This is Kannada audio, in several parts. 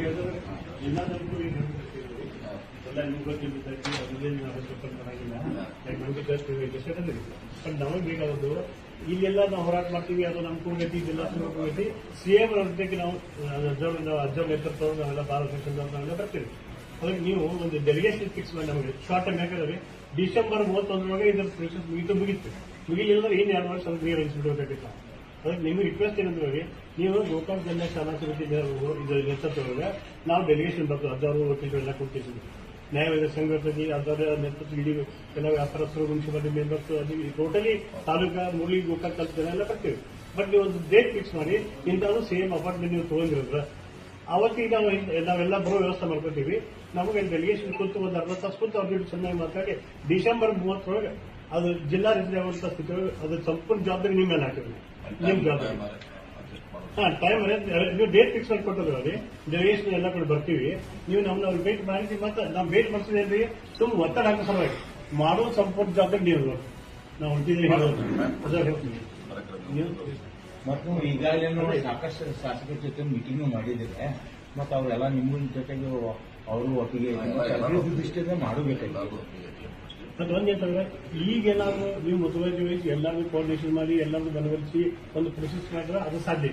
ಈಗ ಹೇಳ್ಬಿಟ್ಟಿದ್ದೀವಿ. ಎಲ್ಲ ನಿಮ್ಗೆ ಗೊತ್ತಿರ್ತೈತಿ ಅದೇನು ಅವಶ್ಯಕತೆ ನಮ್ಗೆ ಜಸ್ಟ್ ಬಟ್ ಬೇಕಾದದ್ದು ಇಲ್ಲೆಲ್ಲ ನಾವು ಹೋರಾಟ ಮಾಡ್ತೀವಿ, ಅದು ನಮ್ಮ ಕೂಗೈತಿ ಇದೆಲ್ಲ ಸಿ ಸಿಎಂ ಜೊತೆಗೆ ನಾವು ಅಬ್ಸರ್ವ್ ಅಜ್ಜವ್ ನೇತೃತ್ವ ನಾವೆಲ್ಲ, ಭಾರತ ನಾವೆಲ್ಲ ಬರ್ತೀವಿ. ಅದಕ್ಕೆ ನೀವು ಒಂದು ಡೆಲಿಗೇಷನ್ ಫಿಕ್ಸ್ ಮಾಡಿ ನಮಗೆ ಶಾರ್ಟ್ ಟೈಮ್ ಯಾಕಂದ್ರೆ ಡಿಸೆಂಬರ್ ಮೂವತ್ತೊಂದರೊಳಗೆ ಇದರ ಪ್ರೊಸೆಸ್ ಮುಗಿತು ಮುಗಿತು. ಮುಗಿಲಿಲ್ಲ ಏನು ವರ್ಷ ಅದು ನೀರು ಹಂಚ್ಬಿಡ್ಬೇಕಾಗಿತ್ತು ಅದಕ್ಕೆ ನಿಮಗೆ ರಿಕ್ವೆಸ್ಟ್ ಏನಂದ್ರೆ ನೀವು ಗೋಕಾಕ್ ಜನ ಶಾಲಾ ಸಮಿತಿ ಇದು ನಾವು ಡೆಲಿಗೇಷನ್ ಬರ್ತದೆ ಹದಿನಾರು ವಕೀಲರೆಲ್ಲ ಕೊಡ್ತೀವಿ ನ್ಯಾಯವಾದ ಸಂಘ ಅದರ ನೇತೃತ್ವ ಇಡೀ ಎಲ್ಲ ವ್ಯಾಪಾರಸ್ಥರು, ಮುನ್ಸಿಪಾಲಿಟಿ ಮೆಂಬರ್ಸ್ ಅದು ಟೋಟಲಿ ತಾಲೂಕಾ ಮುರಳಿ ಗೋಕಾಕ್ ಕಲ್ತ ಜನ ಎಲ್ಲ ಬರ್ತೀವಿ. ಬಟ್ ನೀವು ಒಂದು ಡೇಟ್ ಫಿಕ್ಸ್ ಮಾಡಿ, ಇಂಥದ್ದು ಸೇಮ್ ಅಪಾರ್ಟ್ಮೆಂಟ್ ನೀವು ತಗೊಂಡಿರೋದ್ರ ಅವತ್ತಿಗೆ ನಾವು ನಾವೆಲ್ಲ ಬರೋ ವ್ಯವಸ್ಥೆ ಮಾಡ್ಕೊತೀವಿ. ನಮಗೆ ಡೆಲಿಗೇಷನ್ ಕುಂತು ಒಂದು ಅರ್ಧ ತಾಸು ಕುಂತು ಅವ್ರ ಜೊತೆ ಚೆನ್ನಾಗಿ ಮಾತಾಡಿ, ಡಿಸೆಂಬರ್ ಮೂವತ್ತರೊಳಗೆ ಅದು ಜಿಲ್ಲಾ ಆಗುವಂತ ಸ್ಥಿತಿ ಅದು ಸಂಪೂರ್ಣ ಜವಾಬ್ದಾರಿ ನಿಮ್ಮ ಮೇಲೆ ಹಾಕಿದ್ವಿ ಹಾ ಟೈಮ್ ನೀವು ಡೇಟ್ ಫಿಕ್ಸ್ ಮಾಡಿ ಅಲ್ಲಿ ಡೆಲಿಗೇಷನ್ ಎಲ್ಲ ಕಡೆ ಬರ್ತೀವಿ. ನೀವು ನಮ್ಮನ್ನ ಅವ್ರು ಭೇಟಿ ಮಾಡಿದ್ವಿ ಮತ್ತೆ ನಾವು ಭೇಟ್ ಮಾಡ್ತೀವಿ ತುಂಬ ಒತ್ತಡ ಹಾಕೋ ಸಲುವಾಗಿ ಮಾಡೋ ಸಂಪೂರ್ಣ ಜವಾಬ್ದಾರಿ ನೀವು. ನಾವು ಹೊಂಟಿದ್ದೀವಿ ಹೇಳ್ತೀನಿ. ಮತ್ತು ಈಗಾಗಲೇ ನೋಡಿ ಸಾಕಷ್ಟು ಶಾಸಕರ ಜೊತೆ ಮೀಟಿಂಗ್ ಮಾಡಿದ್ರೆ ಮತ್ತೆ ಅವರೆಲ್ಲ ನಿಮ್ಮ ಜೊತೆಗೆ ಅವರು ಒಟ್ಟಿಗೆ ಇದ್ದಾರೆ. ಮತ್ತು ಒಂದೇ ಈಗ ಮತ್ತೆ ನೀವು ಮುತುವರ್ಜಿ ವಹಿಸಿ ಎಲ್ಲರಿಗೂ ಕೋಆರ್ಡಿನೇಷನ್ ಮಾಡಿ ಎಲ್ಲರಿಗೂ ಬೆನವರಿಸಿ ಒಂದು ಪ್ರೊಸೆಸ್ ಮಾಡಿದ್ರೆ ಅದು ಸಾಧ್ಯ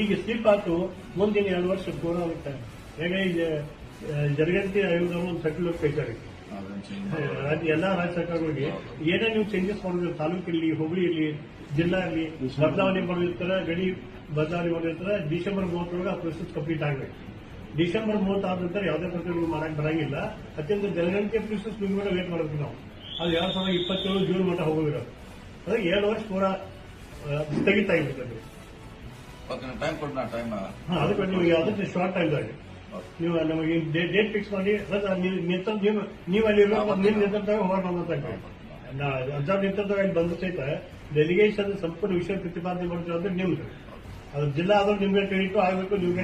ಈಗ ಸ್ಲಿಪ್ ಆಯ್ತು ಮುಂದಿನ ಎರಡು ವರ್ಷ ಕೋರೋನಾ ಆಗುತ್ತೆ. ಹೇಗೆ ಈಗ ಜರಗಂತಿ ಆಯೋಗದವರು ಒಂದು ಸರ್ಕ್ಯುಲರ್ ಕೈತಾರೆ ಎಲ್ಲಾ ರಾಜ್ಯ ಸರ್ಕಾರಗಳಿಗೆ ಏನೇ ನೀವು ಚೇಂಜಸ್ ಮಾಡಿದ್ರೆ ತಾಲೂಕು ಇರಲಿ ಹುಬ್ಳಿ ಇರಲಿ ಜಿಲ್ಲಾ ಇರಲಿ ಬದಲಾವಣೆ ಮಾಡಿರ್ತಾರೆ ಗಡಿ ಬದಲಾವಣೆ ಮಾಡಿರ್ತಾರೆ ಡಿಸೆಂಬರ್ ಮೂವತ್ತರೊಳಗೆ ಆ ಪ್ರೊಸೆಸ್ ಕಂಪ್ಲೀಟ್ ಆಗಬೇಕು. ಡಿಸೆಂಬರ್ ಮೂವತ್ತಾರು ನಂತರ ಯಾವುದೇ ಪ್ರಕಾರ ಮಾಡಕ್ಕೆ ಮಾಡಕ್ ಬರಂಗಿಲ್ಲ. ಅತ್ಯಂತ ಜನಗಣತಿ ಪ್ರೊಸೆಸ್ ನಿಮ್ಗೆ ವೇಟ್ ಮಾಡಬೇಕು ನಾವು. ಅದು ಎರಡ್ ಸಾವಿರದ ಇಪ್ಪತ್ತೇಳು ಜೂನ್ ಮಟ್ಟ ಹೋಗಿರೋದು ಅದಕ್ಕೆ ಏಳು ವರ್ಷ ಪೂರ ಸ್ಥಗಿತ ಆಗಿಬಿಡ್ತದೆ ಅದಕ್ಕೆ ನೀವು ಯಾವುದೇ ಶಾರ್ಟ್ ಟೈಮ್ದಾಗ ನೀವು ನಮಗೆ ಡೇಟ್ ಫಿಕ್ಸ್ ಮಾಡಿ ಅದು ನೀವು ನೀವು ಅಲ್ಲಿ ನಿಮ್ಮ ನೇತೃತ್ವದಾಗ ಹೋರಾಟ ಮಾಡೋದಂತ ಅಜ್ಜಾರ್ ನೇತೃತ್ವದಾಗ ಬಂದ ಸಹಿತ ಡೆಲಿಗೇಷನ್ ಸಂಪೂರ್ಣ ವಿಷಯ ಪ್ರತಿಪಾದನೆ ಮಾಡ್ತೀವಿ ಅಂದ್ರೆ ನಿಮ್ದು. ಅದು ಜಿಲ್ಲಾ ಆದ್ರೂ ನಿಮ್ಗೆ ಕ್ರೆಡಿಟ್ ಆಗಬೇಕು ನಿಮ್ಗೆ